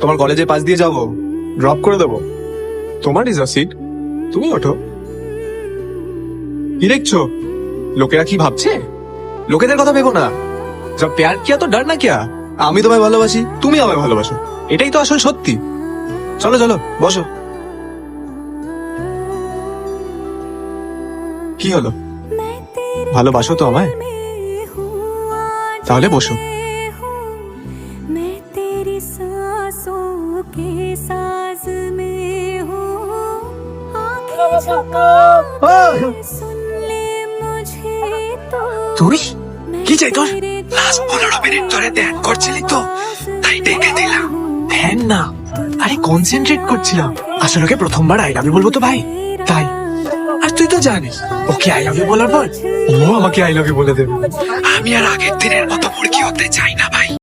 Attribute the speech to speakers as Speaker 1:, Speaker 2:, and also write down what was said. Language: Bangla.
Speaker 1: তোমার কলেজে পাশ দিয়ে যাব। ড্রপ করে দেবো। তোমার রিজার্ভ সিট তুমি ওঠো। কি দেখছ? লোকেরা কি ভাবছে? লোকেদের কথা ভেবো না। যা প্যার কিয়া তো ডার না কিয়া? আমি তোমায় ভালোবাসি, তুমি আমায় ভালোবাসো। এটাই তো আসল সত্যি। চলো চলো, বসো। কি হলো? ভালোবাসো তো আমায়? তাহলে বসো।
Speaker 2: सांसों के साज में हूँ आंखें झुका सुन ले मुझे तो
Speaker 1: তুই কি চাই তোর
Speaker 2: तेरे
Speaker 1: লাস্ট পনেরো মিনিট ধরে ধ্যান করছিলি তো তাই ডেকে দিলাম ধ্যান না আরে কনসেন্ট্রেট করছিলাম আসলে ওকে প্রথমবার আই লাভ ইউ বলবো তো ভাই তাই আর তুই তো জানিস ওকে আই লাভ ইউ বলার পর ও আমাকে আই লাভ ইউ বলে দেবে আমি আর আগের দিনের মতো মুরগি হতে চাই না ভাই